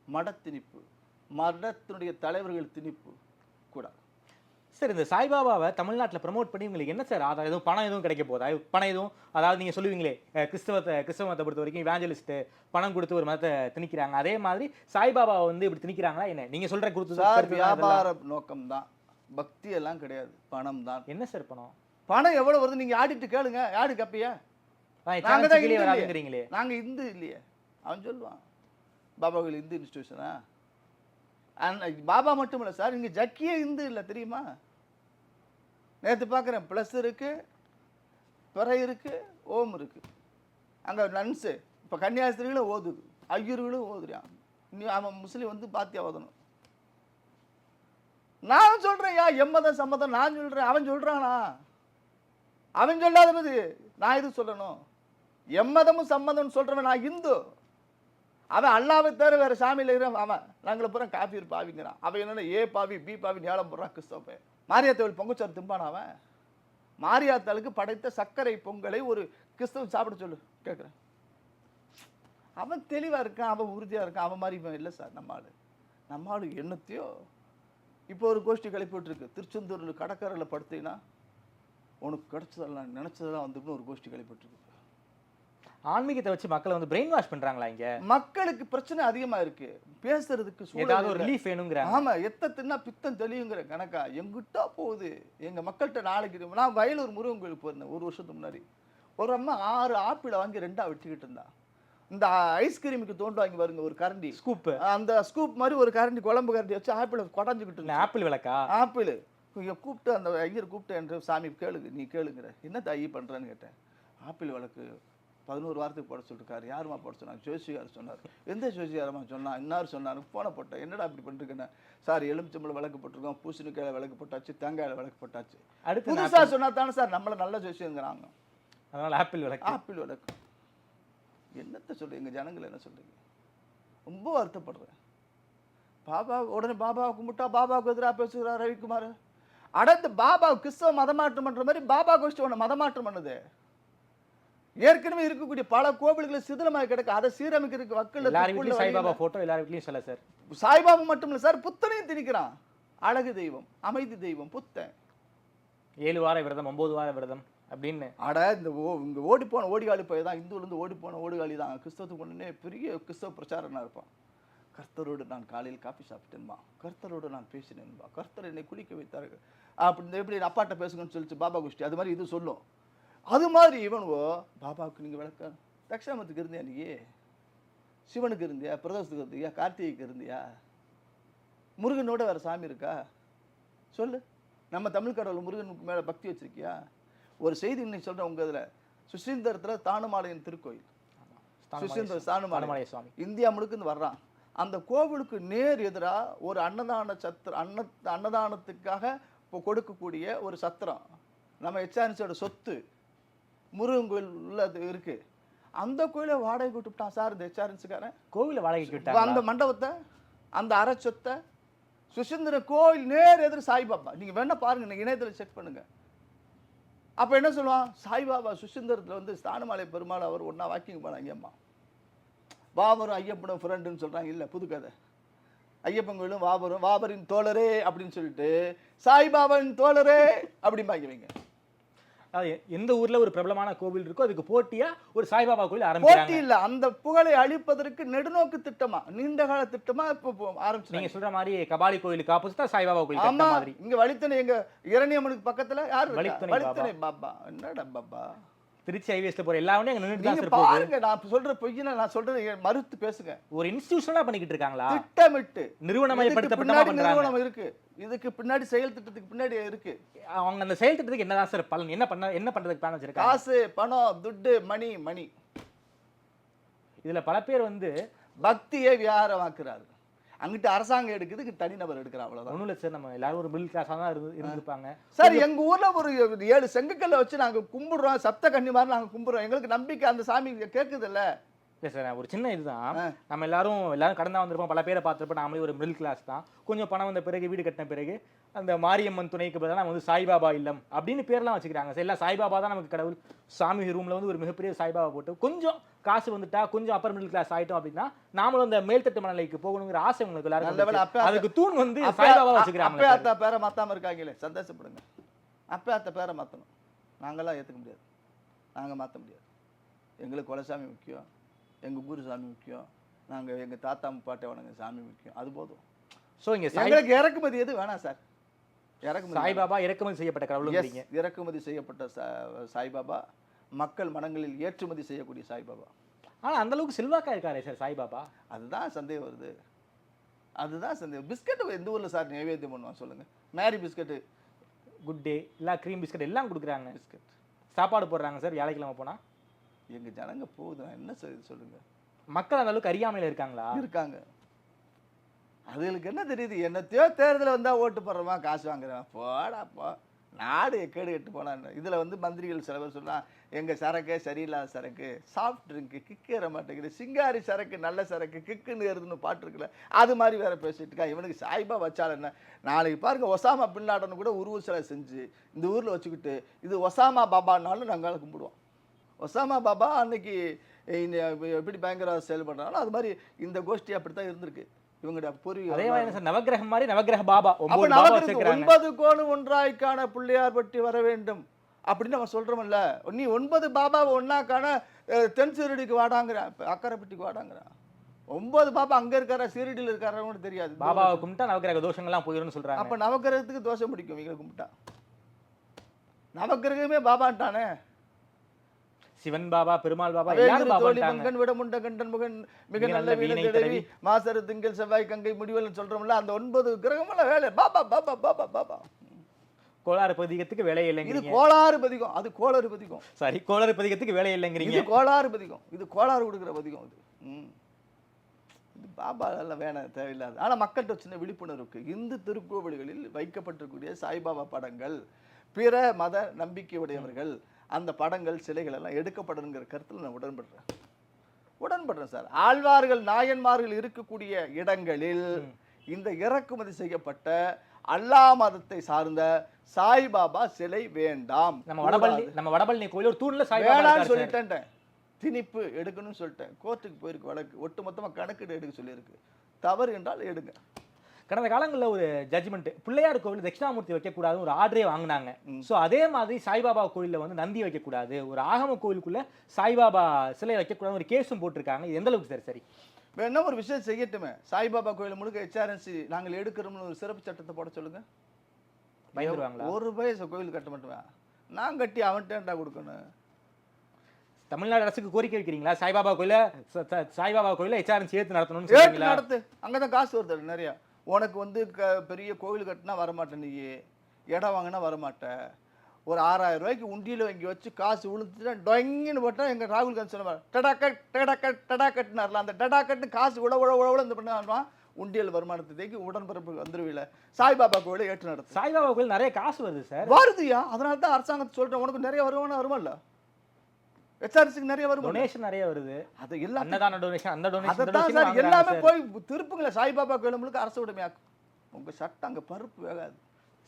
மட திணிப்பு மடத்தினுடைய தலைவர்கள் திணிப்பு கூடாது சார் இந்த சாய்பாபாவை தமிழ்நாட்டில் ப்ரமோட் பண்ணி உங்களுக்கு என்ன சார் ஆதாயம் எதுவும் பணம் எதுவும் கிடைக்க போதா? பணம் எதுவும் அதாவது நீங்கள் சொல்லுவீங்களே கிறிஸ்தவத்தை கிறிஸ்தவ மதத்தை பொறுத்த வரைக்கும் இவாஞ்சலிஸ்ட்டு பணம் கொடுத்து ஒரு மதத்தை திணிக்கிறாங்க. அதே மாதிரி சாய்பாபாவை வந்து இப்படி திணிக்கிறாங்களா என்ன? நீங்கள் சொல்கிற கொடுத்து சார் தான். வியாபார நோக்கம்தான். பக்தி எல்லாம் கிடையாது. பணம் தான். என்ன சார் பணம்? பணம் எவ்வளவு வருது? நீங்க ஆடிட்டு கேளுங்க. யாரு கப்பியா. அதான் நாங்க currency தான் கீழே இந்து வராதுங்கிறீங்களே நாங்க இந்து இல்லையே. அவன் சொல்லுவான். பாபா கோயில் இந்து இன்ஸ்டியூஷனா பாபா மட்டும் இல்லை சார் இங்கே ஜக்கியே இந்து இல்லை தெரியுமா? நேற்று பார்க்குறேன் ப்ளஸ் இருக்குது பிறை இருக்கு ஓம் இருக்குது அங்கே நன்ஸு இப்போ கன்னியாஸ்திரிகளும் ஓதுது. ஐயர்களும் ஓதுறான். நீ அவன் முஸ்லீம் வந்து பாத்தியா ஓதணும். நான் சொல்கிறேன் யா எம்மதம் சம்மதம் நான் சொல்கிறேன் அவன் சொல்கிறானா அவன் சொல்லாதது நான் எது சொல்லணும்? எம்மதமும் சம்மதம்னு சொல்கிறவன் நான் இந்து. அவன் அல்லாவை தவிர வேற சாமியில் இருக்கிறான் அவன் நாங்களை பூரா காஃபீர் பாவிங்கிறான். அவன் என்னென்ன ஏ பாவி பி பாவி ஞாலம் போடுறான் கிறிஸ்தவ மாரியா மாரியாத்தவள் பொங்கச்சோறு திம்பான் அவன்? மாரியாத்தாளுக்கு படைத்த சர்க்கரை பொங்கலை ஒரு கிறிஸ்தவன் சாப்பிட சொல்லு கேட்குறேன் அவன் தெளிவாக இருக்கான் அவன் உறுதியாக இருக்கான் அவன் மாதிரி இவன் இல்லை சார் நம்ம ஆள். நம்ம ஆள் என்னத்தையோ? இப்போ ஒரு கோஷ்டி கிளப்பிட்டுருக்கு திருச்செந்தூரில் கடற்கரையில் படுத்தீங்கன்னா உனக்கு கிடைச்சதெல்லாம் நினச்சதெல்லாம் வந்துட்டு ஒரு கோஷ்டி கிளப்பிட்டுருக்கு ஆன்மீகத்தை வச்சு மக்களை வந்து பிரெயின் வாஷ் பண்றாங்களா இங்க? மக்களுக்கு பிரச்சனை அதிகமா இருக்கு. பேசுறதுக்கு ஏதாவது ஒரு. ரிலீஃப் வேணுங்கிறாங்க. ஆமா எத்த தின்னா பித்தம் தெளியுங்கிற கணக்கா? எங்கிட்ட போகுது. எங்க மக்கள்கிட்ட நாளைக்கு நான் வயலூர் முருகன் கோயிலுக்கு போயிருந்தேன் ஒரு வருஷத்துக்கு முன்னாடி. ஒரு அம்மா ஆறு ஆப்பிளை வாங்கி ரெண்டா வெட்டிக்கிட்டு இருந்தா. இந்த ஐஸ்கிரீமுக்கு தோண்டு வாங்கி வருங்க ஒரு கரண்டி. ஸ்கூப் அந்த ஸ்கூப் மாதிரி ஒரு கரண்டி குழம்பு கரண்டி வச்சு ஆப்பிளை குடஞ்சிக்கிட்டு. ஆப்பிள் விளக்கா? ஆப்பிள். கூப்பிட்டு அந்த ஐயர் கூப்பிட்டு என்று சாமி கேளுங்க நீ கேளுங்கிற. என்ன தாயி பண்றேன்னு கேட்டேன். ஆப்பிள் விளக்கு பதினோரு வாரத்துக்கு போட சொல்லிருக்காரு. யாருமா போட சொன்னாங்க? ஜோசிகார் சொன்னார். எந்த ஜோசிகாரமா சொன்னா? இன்னார் சொன்னாரு. போன போட்டேன் என்னடா அப்படி பண்ணிருக்கேன்னு சார் எலுமிச்சம்பளம் விளக்கு போட்டிருக்கோம். பூசணிக்காயில விளக்கு போட்டாச்சு தேங்காயில விளக்கு போட்டாச்சு. அடுத்து புதுசா சொன்னா தானே சார்? நம்மள நல்ல ஜோசியங்கிறாங்க. அதனால ஆப்பிள் விளக்கு. ஆப்பிள் விளக்கு. என்னத்த சொல்றீங்க? ஜனங்கள் என்ன சொல்றீங்க? ரொம்ப வருத்தப்படுறேன். பாபா உடனே பாபாவை கும்பிட்டா பாபாவுக்கு எதிராக பேசுகிறார் ரவிக்குமார். அடத்து பாபா கிறிஸ்தவ மதமாற்றம் பண்ற மாதிரி பாபா கோஷ்டி ஒன்று மதமாற்றம் பண்ணுது. ஏற்கனவே இருக்கக்கூடிய பல கோவில்களை சிதிலமாக கிடக்கு. அதை சீரமைக்கிறதுக்கு வீட்லயும் சாய்பாபா போட்டோ எல்லார் வீட்லயும் சொல்ல சார். சாய்பாபா மட்டும் இல்லை சார். புத்தனையும் திணிக்கிறான். அழகு தெய்வம் அமைதி தெய்வம் புத்தன். ஏழு வார விரதம் ஒன்பது வார விரதம் அப்படின்னு. அட இந்த ஓ இங்கே ஓடி போன ஓடிகாலி பையன் தான். இந்துவிலேருந்து ஓடி போன ஓடிகாலி தான். கிறிஸ்தவத்துக்கு ஒன்றுனே பெரிய கிறிஸ்தவ பிரச்சாரனா இருப்பான். கர்த்தரோடு நான் காலையில் காஃபி சாப்பிட்டேன்பா. கர்த்தரோடு நான் பேசினேன்பா. கர்த்தர் என்னை குளிக்க வைத்தார்கள். அப்படி இந்த எப்படி அப்பாட்ட பேசுங்கன்னு சொல்லிச்சு பாபா குஷ்டி. அது மாதிரி இது சொல்லும். அது மாதிரி இவனுவோ பாபாவுக்கு நீங்கள் விளக்க தக்ஷாமத்துக்கு இருந்தியா நீ? சிவனுக்கு இருந்தியா? பிரதோஷத்துக்கு இருந்தியா? கார்த்திகைக்கு இருந்தியா? முருகனோட வேற சாமி இருக்கா? சொல்லு. நம்ம தமிழ் கடவுள் முருகனுக்கு மேலே பக்தி வச்சிருக்கியா? ஒரு செய்தி இன்னைக்கு சொல்கிறேன் உங்க இதில். சுசீந்திரத்தில் தானுமாலையின் திருக்கோயில். சுசீந்திர தானுமாலை. தானுமாலைய சுவாமி. இந்தியா முழுக்க இருந்து வர்றான். அந்த கோவிலுக்கு நேர் எதிரா ஒரு அன்னதான சத்திர அன்ன அன்னதானத்துக்காக இப்போ கொடுக்கக்கூடிய ஒரு சத்திரம். நம்ம எச்ஆர்என்சியோட சொத்து. முருகன் கோயில் உள்ள அது இருக்கு. அந்த கோயிலை வாடகை விட்டுவிட்டான் சார் இந்த எச்ஆர்என்சிக்காரன். கோவில வாடகைக்கு இப்ப விட்டாங்க அந்த மண்டபத்தை அந்த அரைச்சொத்தை சுசீந்திர கோயில் நேர் எதிர் சாய்பாபா. நீங்க வேணா பாருங்க நீங்க இணையத்துல செக் பண்ணுங்க. அப்ப என்ன சொல்லுவான்? சாய்பாபா சுசீந்திரத்துல வந்து ஸ்தானமாலை பெருமாள் அவர் ஒண்ணா வாக்கிங் போனாங்க அம்மா. பாபரும் ஐயப்பனும் ஃப்ரெண்டுன்னு சொல்றாங்க. இல்ல புது கதை. ஐயப்பன் கோயிலும் வாபரும் வாபரின் தோழரே அப்படின்னு சொல்லிட்டு சாய்பாபாவின் தோழரே அப்படிம்பாங்க இவங்க. அதாவது எ- எந்த ஊர்ல ஒரு பிரபலமான கோவில் இருக்கோ அதுக்கு போட்டியா ஒரு சாய்பாபா கோயில் போட்டி ஆரம்பிக்கிறாங்க இல்ல. அந்த புகழை அழிப்பதற்கு நெடுநோக்கு திட்டமா நீண்ட கால திட்டமா இப்போ ஆரம்பிச்சு நீங்க சொல்ற மாதிரி கபாலி கோயிலுக்கு ஆப்போசிட்டா சாய்பாபா கோயில் ஆமா. மாதிரி. இங்க வழித்தனை எங்க இரணியம்மனுக்கு பக்கத்துல யாரு வழித்துணை பாபா. என்னடா பாபா? திருச்சி ஹைவேஸ்ல போற எல்லா வண்டியும் அங்க நின்றுட்டு தான் பாருங்க நான் சொல்ற பொய்யின நான் சொல்றது மறுத்து பேசுங்க. ஒரு இன்ஸ்டிடியூஷனா பண்ணிக்கிட்டு இருக்காங்களா? திட்டமிட்டு. நிறுவனமயப்படுத்தப்பட்டமா பண்றாங்க நிறுவனம் இருக்கு. இதுக்கு பின்னாடி செயல் திட்டத்துக்கு பின்னாடி இருக்கு. அவங்க அந்த செயல் திட்டத்துக்கு என்னதான் சார் பலன்? என்ன பண்ண என்ன பண்றதுக்கு பிளான் வச்சிருக்காங்க? காசு பணம் துட்டு மணி மணி. இதுல பல பேர் வந்து பக்தியை வியாரமாக்குறாரு அங்கிட்டு அரசாங்கம் எடுக்குது இங்க தனிநபர் எடுக்கிறான் அவ்வளவுதான். ஒன்றும் இல்லை சார் நம்ம எல்லாரும் ஒரு மிடில் கிளாஸாக தான் இருந்து இருந்திருப்பாங்க. சார் எங்க ஊர்ல ஒரு ஏழு செங்கக்கல்ல வச்சு நாங்க கும்பிடுறோம் சப்த கன்னி மாதிரி நாங்க கும்பிடுறோம். எங்களுக்கு நம்பிக்கை அந்த சாமி கேக்குது இல்ல இல்லை சார் ஒரு சின்ன இதுதான். நம்ம எல்லாரும் எல்லாரும் கடந்தா வந்திருப்போம். பல பேரை பார்த்துருப்போம். நாமளே ஒரு மிடில் கிளாஸ் தான். கொஞ்சம் பணம் வந்த பிறகு வீடு கட்டின பிறகு அந்த மாரியம்மன் துணைக்கு பதிலாக நம்ம வந்து சாய்பாபா இல்லம் அப்படின்னு பேர்லாம் வச்சுக்கிறாங்க. சார் எல்லாம் சாய்பாபா தான் நமக்கு கடவுள். சாமி ரூம்ல வந்து ஒரு மிகப்பெரிய சாய்பாபா போட்டு கொஞ்சம் காசு வந்துட்டா கொஞ்சம் அப்பர் மிடில் கிளாஸ் ஆயிட்டோம் அப்படின்னா நாமளும் அந்த மேல்தட்டு மனநிலைக்கு போகணுங்கிற ஆசை உங்களுக்கு எல்லாருக்கும் அதுக்கு தூண் வந்து சாய்பாபா அப்ப வச்சுக்கிறாங்க அத்தா பேரை மாத்தாம இருக்காங்களே சந்தோஷப்படுங்க. அப்ப அத்த பேரை மாத்தணும். நாங்கெல்லாம் ஏத்துக்க முடியாது. நாங்க மாத்த முடியாது. எங்களுக்கு குலசாமி முக்கியம். எங்க குரு சாமி முக்கியம். நாங்க எங்க தாத்தா முப்பாட்டை வணங்க சாமி முக்கியம். அது போதும். ஸோ இங்க சாய் எங்களுக்கு இறக்குமதி எது? வேணாம் சார். இறக்குமதி சாய்பாபா இறக்குமதி செய்யப்பட்ட கடவுளுங்கிறீங்க. இறக்குமதி செய்யப்பட்ட சா- சாய்பாபா மக்கள் மனங்களில் ஏற்றுமதி செய்யக்கூடிய சாய்பாபா ஆனா அந்த அளவுக்கு செல்வாக்கா இருக்காரே சார் சாய்பாபா அதுதான் சந்தேகம் வருது. அதுதான் சந்தேகம். பிஸ்கட் எந்த ஊர்ல சார் நைவேத்தியம் பண்ணுவான் சொல்லுங்க. Marie biscuit. Good day. எல்லா க்ரீம் பிஸ்கட் எல்லாம் கொடுக்குறாங்க. பிஸ்கட். சாப்பாடு போடுறாங்க சார் வியாழக்கிழமை போனா? எங்க ஜனங்க போகுது நான் என்ன செய்யுது சொல்லுங்க? மக்கள் அந்த அளவுக்கு அறியாமையில இருக்காங்களா? இருக்காங்க. அதுகளுக்கு என்ன தெரியுது? என்னத்தையோ தேர்தல் வந்தா ஓட்டு போடுறோமா காசு வாங்குறேன் போடா போ. நாடு எக்கேடு கெட்டு போனான்னு இதுல வந்து மந்திரிகள் சில பேர் சொன்னா எங்க சரக்கே சரியில்லாத சரக்கு சாஃப்ட் ட்ரிங்க் கிக்கு ஏற மாட்டேங்குது. சிங்காரி சரக்கு நல்ல சரக்கு கிக்குன்னு ஏறுதுன்னு பாட்டு இருக்குல்ல அது மாதிரி வேற பேசிட்டு இருக்கா. இவனுக்கு சாய்பா வச்சால் என்ன? நாளைக்கு பாருங்க ஒசாமா பின்லாடன் கூட உருவ சிலை செஞ்சு இந்த ஊர்ல வச்சுக்கிட்டு இது ஒசாமா பாபான்னாலும் நாங்கள் கும்பிடுவோம். ஒசாமா பாபா அன்னைக்கு இந்த எப்படி பயங்கர செயல்படுறாங்களோ அது மாதிரி இந்த கோஷ்டி அப்படித்தான் இருந்திருக்கு. இவங்களுடைய அதே பூர்வீக மாதிரி நவக்கிரகம் மாதிரி நவக்கிரக பாபா ஒன்பது கோணு ஒன்றாய் காண பிள்ளையார் பட்டி வர வேண்டும். அப்படின்னு நம்ம சொல்றோம்ல. நீ ஒன்பது பாபாவை அஹ், தென் சீரடிக்கு வாடாங்கிறான் அக்கரைப்பட்டிக்கு வாடாங்கிறான் ஒன்பது பாபா அங்க இருக்காரா சீரடியில் இருக்காரான்னு தெரியாது. பாபாவை கும்பிட்டா நவக்கிரக தோஷங்கள்லாம் போயிடும்னு சொல்றாங்க. அப்ப நவக்கிரகத்துக்கு தோஷம் பிடிக்கும் இவங்களை கும்பிட்டா. நவக்கிரகமே பாபான்ட்டானே. சிவன் பாபா பெருமாள் பாபா மங்கன் விடமுண்ட கண்டன் முகன் மிக நல்ல வீணை. மாசரு திங்கள் செவ்வாய் கங்கை முடிவல்னு சொல்றோம்ல அந்த ஒன்பது கிரகமெல்லாம் வேலை. பாபா பாபா பாபா பாபா கோளாறு பதிகத்துக்கு வேலை இது இல்லைங்கிறீங்க கோளாறு பதிகம். அது கோளாறு பதிகம். சரி கோளாறு பதிகத்துக்கு வேலை இல்லைங்கிறீங்க. இது கோளாறு பதிகம். இது கோளாறு கொடுக்குற பதிகம் இது. இது பாபா எல்லாம் வேணாம் தேவையில்லாது. ஆனா மக்கள்கிட்ட சின்ன விழிப்புணர்வு இருக்கு. இந்து திருக்கோவில்களில் வைக்கப்பட்டிருக்கக்கூடிய சாய்பாபா படங்கள் பிற மத நம்பிக்கை உடையவர்கள் அந்த படங்கள் சிலைகள் எல்லாம் எடுக்கப்படணுங்கிற கருத்துல நான் உடன்படுறேன். உடன்படுறேன் சார். ஆழ்வார்கள் நாயன்மார்கள் இருக்கக்கூடிய இடங்களில் இந்த இறக்குமதி செய்யப்பட்ட அல்லா மதத்தை சார்ந்த சாய்பாபா சிலை வேண்டாம். நம்ம வடபழனி நம்ம வடபழனி கோயில் ஒரு தூண்ல சார். சொல்லிட்டேன் திணிப்பு எடுக்கணும்னு சொல்லிட்டேன். கோர்ட்டுக்கு போயிருக்கு வழக்கு. ஒட்டு மொத்தமா கணக்கெடு எடுக்க சொல்லியிருக்கு. தவறு என்றால் எடுங்க. கடந்த காலங்களில் ஒரு ஜட்ஜ்மெண்ட் பிள்ளையார் கோவில் தட்சிணாமூர்த்தி வைக்கக்கூடாதுன்னு ஒரு ஆர்டரே வாங்கினாங்க. ஸோ அதே மாதிரி சாய்பாபா கோயிலில் வந்து நந்தி வைக்கக்கூடாது. ஒரு ஆகம கோயிலுக்குள்ள சாய்பாபா சிலை வைக்கக்கூடாதுன்னு ஒரு கேஸும் போட்டிருக்காங்க. இது எந்த அளவுக்கு சரி சரி? வேணா ஒரு விஷயம் செய்யட்டுமே? சாய்பாபா கோயில் முழுக்க ஹெச்ஆர்என்சி நாங்கள் எடுக்கிறோம்னு ஒரு சிறப்பு சட்டத்தை போட சொல்லுங்க. பயந்துருவாங்களா? ஒரு ரூபாய் கோயில் கட்ட மாட்டேன் நான் கட்டி அவன்கிட்ட கொடுக்கணும். தமிழ்நாடு அரசுக்கு கோரிக்கை வைக்கிறீங்களா? சாய்பாபா கோயில சாய்பாபா கோயில ஹெச்ஆர்என் சேர்த்து நடத்தணும்னு ஏற்று சொல்றீங்களா? நடத்து. அங்கதான் காசு வருது நிறைய. உனக்கு வந்து க- பெரிய கோவில் கட்டினா வரமாட்டேன் நீ. இடம் வாங்கினா வரமாட்ட. ஒரு ஆறாயிரம் ரூபாய்க்கு உண்டியில் வாங்கி வச்சு காசு விழுந்துச்சுன்னா டொங்கின்னு போட்டால் எங்கள் ராகுல் காந்தி சொன்ன டடாக்கட் டடாக்கட் டடாக்கட்னார்ல அந்த டடாக்கட்டு காசு உழ உழ உழ உழ இந்த பண்ணுவான்? உண்டியல் வருமானத்தை தேக்கி உடன்பிறப்பு வந்துருவில. சாய்பாபா கோவிலை ஏற்று நடத்து சாய்பாபா கோயில் நிறைய காசு வருது சார். வருதுயா? அதனால தான் அரசாங்கத்தை சொல்கிறேன் உனக்கு நிறைய வருமானம் வருமல்ல ஹெச்ஆர்சிக்கு நிறைய வருமானம் டொனேஷன் நிறைய வருது. அது எல்லாம் அன்னதான டொனேஷன் அந்த டொனேஷன் அதைத்தான் சார் எல்லாமே போய் திருப்புங்களேன் சாய்பாபா கோயில் முழுக்க அரசு உடைமையாக்கும் உங்க சட்டம் அங்க பருப்பு வேகாது.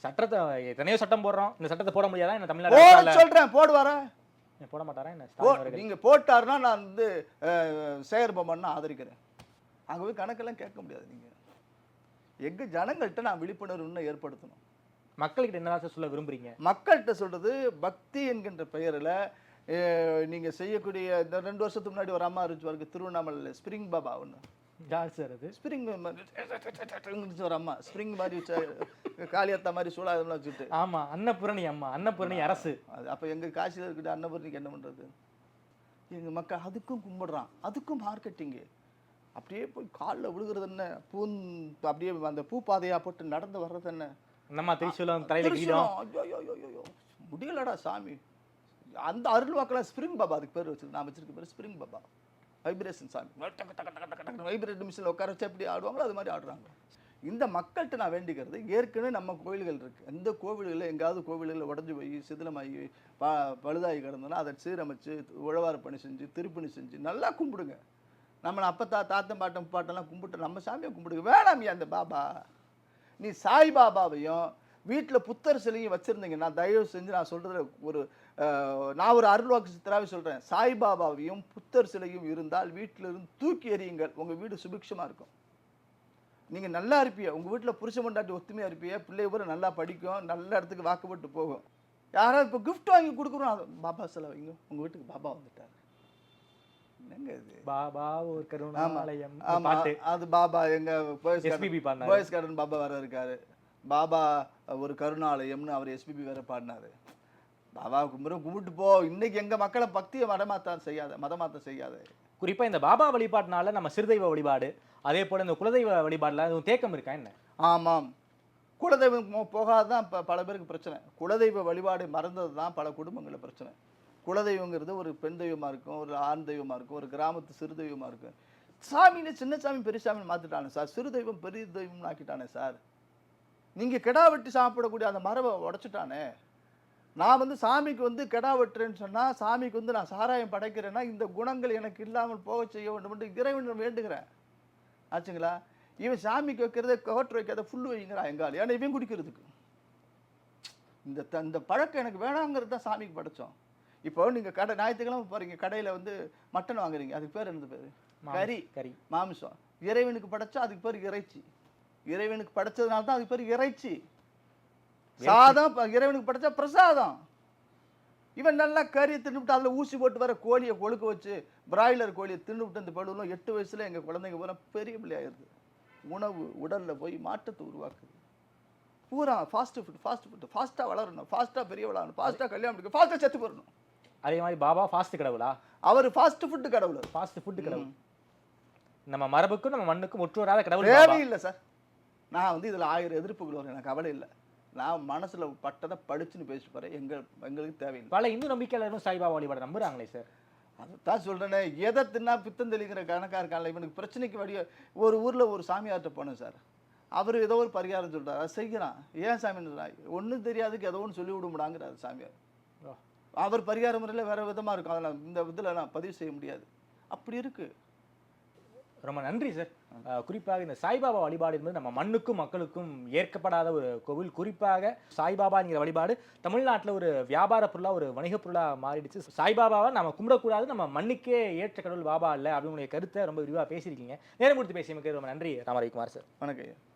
சட்டத்தை எத்தனையோ சட்டம் போடுறோம். இந்த சட்டத்தை போட முடியாதா என்ன தமிழ்நாடு? சொல்றேன் போடுவாரா? போட மாட்டாரா என்ன? போ ஸ்டாலின் அவர்கள்? நீங்க போட்டாருன்னா நான் வந்து பொம்மன் ஆதரிக்கிறேன். அங்க போய் கணக்கெல்லாம் கேட்க முடியாது நீங்க. எங்க ஜனங்கள்கிட்ட நான் விழிப்புணர்வு இன்னும் ஏற்படுத்தணும். மக்கள்கிட்ட சார் சொல்ல விரும்புறீங்க? மக்கள்கிட்ட சொல்றது பக்தி என்கின்ற பெயரில் நீங்க செய்யக்கூடிய இந்த ரெண்டு வருஷத்துக்கு முன்னாடி ஒரு அம்மா இருந்துச்சு பாருங்க திருவண்ணாமலை ஸ்பிரிங் பாபா ஒன்று யார் சார் அது? ஸ்பிரிங் ஒரு அம்மா. ஸ்ப்ரிங் மாதிரி காளியத்தா மாதிரி சூழாதம்லாம் வச்சுட்டு ஆமா அன்னபூரணி அம்மா அன்னபூரணி அரசு. அது அப்போ எங்கள் காசியில் இருக்கிற அன்னபூரணிக்கு என்ன பண்ணுறது எங்கள் மக்கள் அதுக்கும் கும்பிடுறான் அதுக்கும் மார்க்கெட்டிங்கு அப்படியே போய் காலில் விழுகிறது என்ன? பூன் அப்படியே அந்த பூ பாதையாக போட்டு நடந்து வர்றது என்ன? அந்தம்மா திரிசூலம் தலையில. முடியலடா சாமி. அந்த அருள் வாக்கெல்லாம் ஸ்பிரிங் பாபா அதுக்கு பேர் வச்சிருக்கு. நான் வச்சிருக்க பேர் ஸ்பிரிங் பாபா வைப்ரேஷன் சாமி டக்கு டக்கு டக்கு டக்கு டக்கு வைப்ரேட் மிஷினில் உட்கார வச்சு எப்படி ஆடுவாங்களோ அது மாதிரி ஆடுறாங்க. இந்த மக்கள்கிட்ட நான் வேண்டிக்கிறது ஏற்கனவே நம்ம கோயில்கள் இருக்குது எந்த கோவில்களில் எங்காவது கோவில்களில் உடஞ்சி போய் சிதிலமாகி ப பழுதாகி கிடந்தோன்னா அதை சீரமைச்சு உழவார பணி செஞ்சு திருப்பணி செஞ்சு நல்லா கும்பிடுங்க. நம்ம அப்பத்தா தாத்தன் பாட்டம் பாட்டெல்லாம் கும்பிட்டு நம்ம சாமியை கும்பிடுங்க. வேணாமியா அந்த பாபா. நீ சாய் பாபாவையும் வீட்டில் புத்தர் சிலையும் வச்சுருந்தீங்கன்னா தயவு செஞ்சு நான் சொல்கிறதுல ஒரு நான் ஒரு அருள்வாக்கு சித்தராகவே சொல்கிறேன் சாய் பாபாவையும் புத்தர் சிலையும் இருந்தால் வீட்டில் இருந்து தூக்கி எறியுங்கள். உங்கள் வீடு சுபிக்ஷமாக இருக்கும். நீங்கள் நல்லா இருப்பீங்க உங்கள் வீட்டில் புருஷ மண்டாட்டி ஒத்துமையாக இருப்பீங்க பிள்ளை பூரா நல்லா படிக்கும். நல்ல இடத்துக்கு வாக்குப்பட்டு போகும். யாராவது இப்போ gift வாங்கி கொடுக்குறோம் அது பாபா சிலை வைங்க உங்கள் வீட்டுக்கு பாபா வந்துட்டார். என்னங்க இது? பாபா ஒரு கருணாலயம். ஆமா. அது பாபா எங்க. பாய்ஸ் கார்டன் பாபா வேற இருக்காரு. பாபா ஒரு கருணாலயம்னு அவர் எஸ்பிபி வேற பாடினாரு. பாபா கும்பிடும் கும்பிட்டு போ. இன்னைக்கு எங்க மக்களை பக்தியை மதமாத்தான் செய்யாத மதமாத்தம் செய்யாத. குறிப்பா இந்த பாபா வழிபாட்டினால நம்ம சிறுதெய்வ வழிபாடு அதே போல இந்த குலதெய்வ வழிபாடுல எதுவும் தேக்கம் இருக்கா என்ன? ஆமாம். குலதெய்வம் போ- போகாததான் இப்போ பல பேருக்கு பிரச்சனை. குலதெய்வ வழிபாடு மறந்தது தான் பல குடும்பங்களில் பிரச்சனை. குலதெய்வங்கிறது ஒரு பெண் தெய்வமாக இருக்கும் ஒரு ஆண் தெய்வமாக இருக்கும் ஒரு கிராமத்து சிறு தெய்வமாக இருக்கும். சாமின்னு சின்ன சாமி பெரிய சாமி மாற்றிட்டானே சார். சிறு தெய்வம் பெரிய தெய்வம்னு ஆக்கிட்டானே சார். நீங்கள் கிடா வெட்டி சாப்பிடக்கூடிய அந்த மரபை உடைச்சிட்டானே. நான் வந்து சாமிக்கு வந்து கிடா வெட்டுறேன்னு சொன்னால் சாமிக்கு வந்து நான் சாராயம் படைக்கிறேன்னா இந்த குணங்கள் எனக்கு இல்லாமல் போக செய்ய வேண்டும் என்று இறைவன் வேண்டுகிறேன். ஆச்சுங்களா? இவன் சாமிக்கு வைக்கிறத கோட்டர் வைக்காத ஃபுல் வைங்கிறான் எங்கால் ஏன்னா இவன் குடிக்கிறதுக்கு. இந்த த- இந்த பழக்கம் எனக்கு வேணாங்கிறது தான் சாமிக்கு படைச்சோம். இப்போ நீங்கள் கடை ஞாயிற்றுக்கிழமை போகிறீங்க கடையில் வந்து மட்டன் வாங்குறீங்க. அதுக்கு பேர் என்னது பேர்? கறி. கறி. மாமிசம். இறைவனுக்கு படைச்சா அதுக்கு பேர் இறைச்சி. இறைவனுக்கு படைச்சதுனால தான் அதுக்கு பேர் இறைச்சி. சாதம் இறைவனுக்கு படைச்சா பிரசாதம். இவன் நல்லா கறியை தின்னுவிட்டு அதில் ஊசி போட்டு வர கோழியை கொழுக்க வச்சு பிராய்லர் கோழியை தின்னுவிட்டு அந்த படுவலும் எட்டு வயசுல எங்கள் குழந்தைங்க பூரா பெரிய பிள்ளையாயிருது உணவு உடலில் போய் மாற்றத்தை உருவாக்குது. பூரா ஃபாஸ்ட் ஃபுட் ஃபாஸ்ட் ஃபுட் ஃபாஸ்ட்டாக வளரணும். ஃபாஸ்ட்டாக பெரிய வளரணும் ஃபாஸ்ட்டாக கல்யாணம் முடிக்க ஃபாஸ்ட்டாக செத்து போடணும் அதே மாதிரி பாபா ஃபாஸ்ட் கடவுளா? அவர் ஃபாஸ்ட் ஃபுட்டு கடவுள். ஃபாஸ்ட் ஃபுட் கடவுள். நம்ம மரபுக்கும் நம்ம மண்ணுக்கும் ஒற்று வராத கடவுள். தேவையில்லை சார். நான் வந்து இதில் ஆயிரம் எதிர்ப்புகள் வரும். எனக்கு கவலை இல்லை. நான் மனசில் பட்டதை படிச்சுன்னு பேசிட்டு போகிறேன் எங்கள் எங்களுக்கு தேவையில்லை. பல இந்து நம்பிக்கையாளரும் சாய்பாபா வழிபாடு நம்புறாங்களே சார்? அதைத்தான் சொல்கிறேனே எதை தின்னா பித்தம் தெளிக்கிற கணக்காக இருக்கான்ல இவனுக்கு பிரச்சனைக்கு வழிய ஒரு ஊரில் ஒரு சாமியார்கிட்ட போனேன் சார். அவர் ஏதோ ஒரு பரிகாரம் சொல்றாரு. அதை செய்கிறான். ஏன் சாமி ஒன்றும் தெரியாதுக்கு ஏதோ ஒன்று சொல்லி விடுமுடாங்கிறாரு சாமியார். அவர் பரிகார முறையில் வேறு விதமாக இருக்கும். அதெல்லாம் இந்த இதில் நான் பதிவு செய்ய முடியாது. அப்படி இருக்குது ரொம்ப நன்றி சார் குறிப்பாக இந்த சாய்பாபா வழிபாடு என்பது நம்ம மண்ணுக்கும் மக்களுக்கும் ஏற்கப்படாத ஒரு கோவில். குறிப்பாக சாய்பாபாங்கிற வழிபாடு தமிழ்நாட்டில் ஒரு வியாபார பொருளாக ஒரு வணிகப் பொருளாக மாறிடுச்சு. சாய்பாபாவை நம்ம கும்பிடக்கூடாது நம்ம மண்ணுக்கே ஏற்ற கடவுள் பாபா இல்லை அப்படின்னு கருத்தை ரொம்ப விரிவாக பேசியிருக்கீங்க. நேரம் கொடுத்து பேசியமைக்கு ரொம்ப நன்றி. ராமரவிக்குமார் சார் வணக்கம்